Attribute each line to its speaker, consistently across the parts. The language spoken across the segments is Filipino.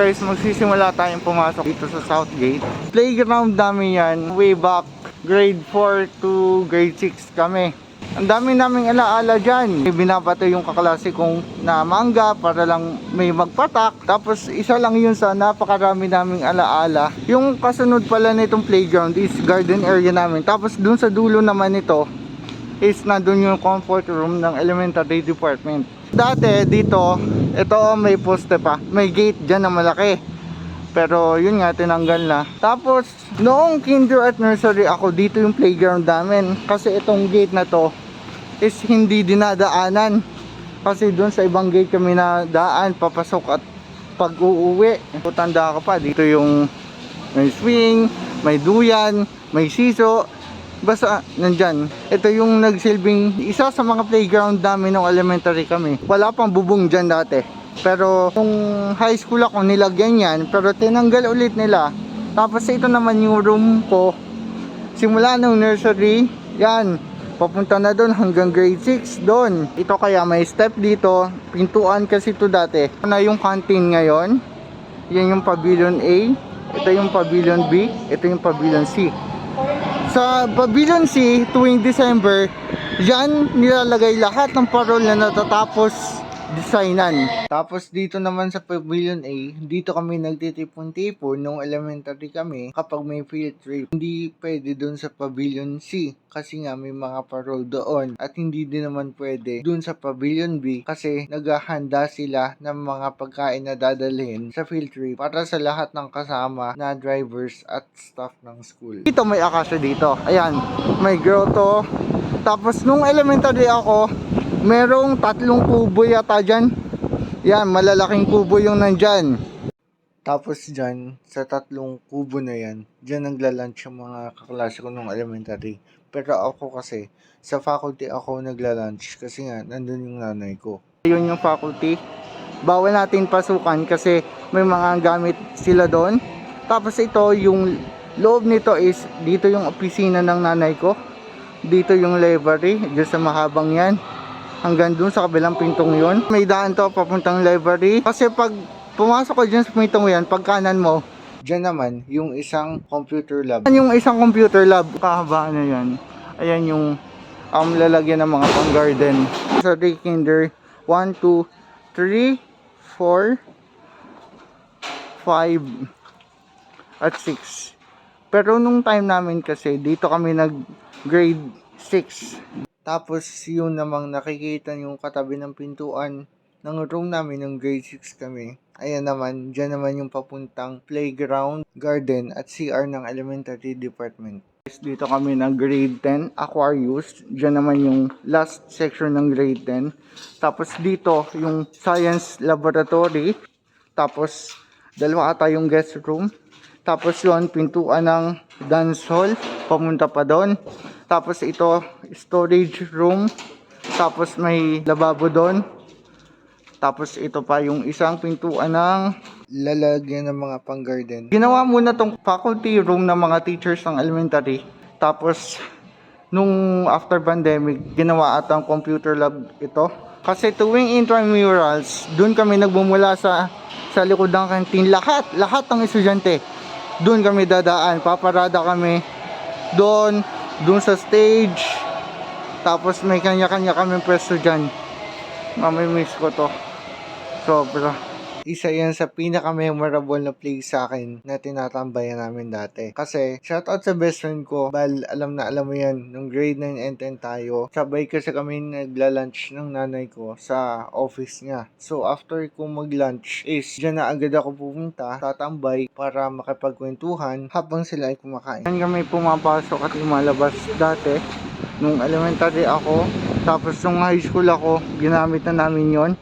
Speaker 1: Guys, magsisimula tayong pumasok dito sa South Gate. Playground namin yan, way back grade 4 to grade 6 kami. Ang dami naming alaala dyan. Binabato yung kaklase kong na mangga para lang may magpatak. Tapos isa lang yun sa napakarami naming alaala. Yung kasunod pala nitong playground is garden area namin. Tapos dun sa dulo naman ito is nandun yung comfort room ng elementary department. Dati dito, ito may poste pa. May gate dyan na malaki. Pero yun nga, tinanggal na. Tapos, noong kinder at nursery ako, dito yung playground namin. Kasi itong gate na to is hindi dinadaanan. Kasi doon sa ibang gate kami na daan, papasok at pag uuwi. Tanda ko pa, dito yung may swing, may duyan, may siso. Basta nandyan. Ito yung nagsilbing isa sa mga playground namin nung elementary kami. Wala pang bubong dyan dati. Pero nung high school ako nilagyan yan pero tinanggal ulit nila. Tapos ito naman yung room ko. Simula nung nursery, yan. Papunta na doon hanggang grade 6 doon. Ito kaya may step dito. Pintuan kasi ito dati. Ito na yung canteen ngayon. Yan yung pavilion A. Ito yung pavilion B. Ito yung pavilion C. Sa Pavilion C, tuwing December, yan nilalagay lahat ng parol na natatapos designan. Tapos dito naman sa Pavilion A, dito kami nagtitipon-tipon nung elementary kami kapag may field trip. Hindi pwede doon sa Pavilion C kasi nga may mga parol doon. At hindi din naman pwede doon sa Pavilion B kasi naghahanda sila ng mga pagkain na dadalhin sa field trip para sa lahat ng kasama na drivers at staff ng school. Dito may akasya dito. Ayan, may grotto. Tapos nung elementary ako, merong tatlong kubo yata dyan. Yan, malalaking kubo yung nandyan. Tapos dyan, sa tatlong kubo na yan, dyan nagla-lunch yung mga kaklase ko nung elementary. Pero ako kasi, sa faculty ako nagla-lunch kasi nga, nandun yung nanay ko. Yun yung faculty. Bawal natin pasukan kasi may mga gamit sila doon. Tapos ito, yung loob nito is, dito yung opisina ng nanay ko. Dito yung library, dyan sa mahabang yan hanggang dun sa kabilang pintong yon. May daan to papuntang library. Kasi pag pumasok ko dyan sa pintong yan, pag kanan mo, dyan naman yung isang computer lab. Yung isang computer lab. Kahabaan na yan. Ayan yung um, lalagyan ng mga pang garden. Sa day kinder, 1, 2, 3, 4, 5, at 6. Pero nung time namin kasi, dito kami nag grade 6. Tapos yun namang nakikita yung katabi ng pintuan ng room namin ng grade 6 kami. Ayan naman, dyan naman yung papuntang playground, garden at CR ng elementary department. Dito kami ng grade 10, Aquarius. Dyan naman yung last section ng grade 10. Tapos dito, yung science laboratory. Tapos, dalawa ata yung guest room. Tapos yun, pintuan ng dance hall. Pamunta pa doon. Tapos ito, storage room. Tapos may lababo doon. Tapos ito pa yung isang pintuan ng lalagyan ng mga pang garden. Ginawa muna tong faculty room ng mga teachers ng elementary. Tapos nung after pandemic, ginawa ata ang computer lab ito. Kasi tuwing intramurals, doon kami nagmumula sa sa likod ng kantin. Lahat, lahat ng estudyante, doon kami dadaan. Paparada kami doon, doon sa stage. Tapos may kanya-kanya kami pwesto dyan. Mamimiss ko to. Sobra. Isa yan sa pinaka-memorable na place sa akin na tinatambayan namin dati. Kasi, shoutout sa best friend ko. Bal, alam na alam mo yan, nung grade 9 and 10 tayo, sabay kasi kami nagla-lunch ng nanay ko sa office niya. So, after ko mag-lunch is, dyan na agad ako pupunta, tatambay para makipagkwentuhan habang sila ay kumakain. Yan kami pumapasok at lumalabas dati nung elementary ako. Tapos nung high school ako, ginamit na namin yon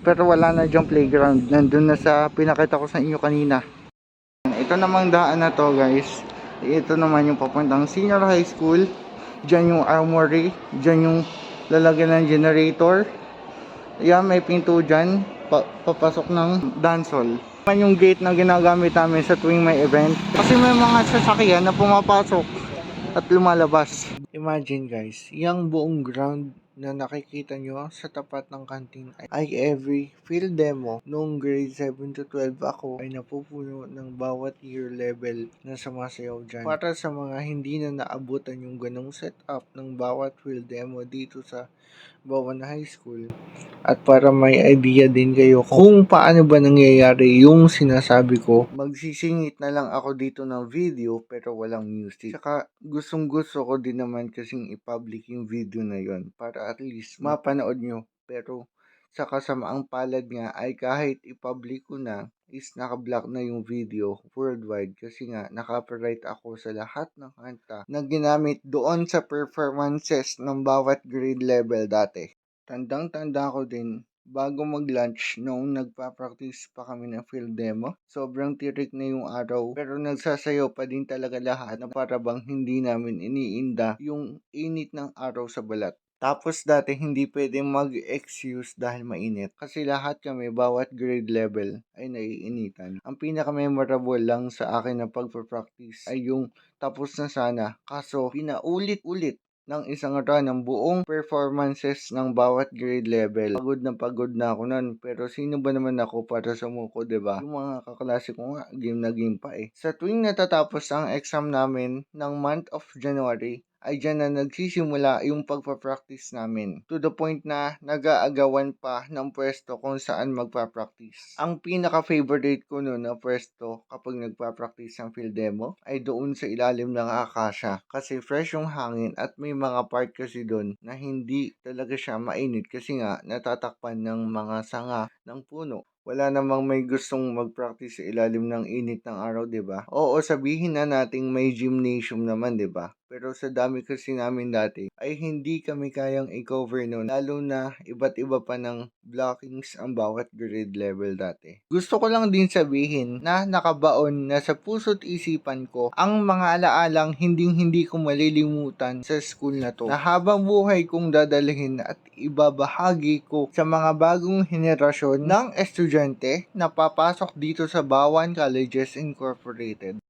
Speaker 1: pero wala na diyang playground. Nandun na sa pinakita ko sa inyo kanina. Ito namang daan na to guys. Ito naman yung papuntang senior high school. Diyan yung armory. Diyan yung lalagyan ng generator. Yan, may pinto dyan. Pa papasok ng dance hall. Yan yung gate na ginagamit namin sa tuwing may event. Kasi may mga sasakyan na pumapasok at lumalabas. Imagine guys, yung buong ground
Speaker 2: na nakikita nyo sa tapat ng kantin ay every field demo nung grade 7 to 12 ako ay napupuno ng bawat year level na sumasayaw dyan. Para sa mga hindi na naabutan yung ganong setup ng bawat field demo dito sa Bawan High School at para may idea din kayo kung paano ba nangyayari yung sinasabi ko, magsisingit na lang ako dito ng video pero walang music. Saka gustong gusto ko din naman kasing i-public yung video na yon para at least mapanood nyo. Pero sa kasamaang palad nga ay kahit i-public ko na is naka-block na yung video worldwide kasi nga naka-copyright ako sa lahat ng kanta na ginamit doon sa performances ng bawat grade level dati. Tandang-tanda ko din bago mag-lunch noong nagpa-practice pa kami ng field demo. Sobrang tirik na yung araw pero nagsasayaw pa din talaga lahat na para bang hindi namin iniinda yung init ng araw sa balat. Tapos dati hindi pwedeng mag-excuse dahil mainit kasi lahat kami bawat grade level ay naiinitan. Ang pinaka-memorable lang sa akin na pagpa-practice ay yung tapos na sana kaso pinaulit-ulit ng isang run ng buong performances ng bawat grade level. Pagod na pagod na ako nun, pero sino ba naman ako para sumuko, ba? Yung mga kaklase ko nga, game na game pa eh. Sa tuwing natatapos ang exam namin ng month of January, ay dyan na nagsisimula yung pagpa-practice namin. To the point na nag-aagawan pa ng pwesto kung saan magpa-practice. Ang pinaka-favorite ko noon na pwesto kapag nagpa-practice ng field demo ay doon sa ilalim ng akasya. Kasi fresh yung hangin at may mga part kasi doon na hindi talaga siya mainit kasi nga natatakpan ng mga sanga ng puno wala namang may gustong mag-practice sa ilalim ng init ng araw, 'di ba? Oo, sabihin na nating may gymnasium naman, 'di ba? Pero sa dami kasi namin dati ay hindi kami kayang i-cover noon lalo na iba't iba pa ng blockings ang bawat grade level dati. Gusto ko lang din sabihin na nakabaon na sa puso't isipan ko ang mga alaalang hinding hindi ko malilimutan sa school na to na habang buhay kong dadalhin at ibabahagi ko sa mga bagong henerasyon ng estudyante na papasok dito sa Bawan Colleges Incorporated.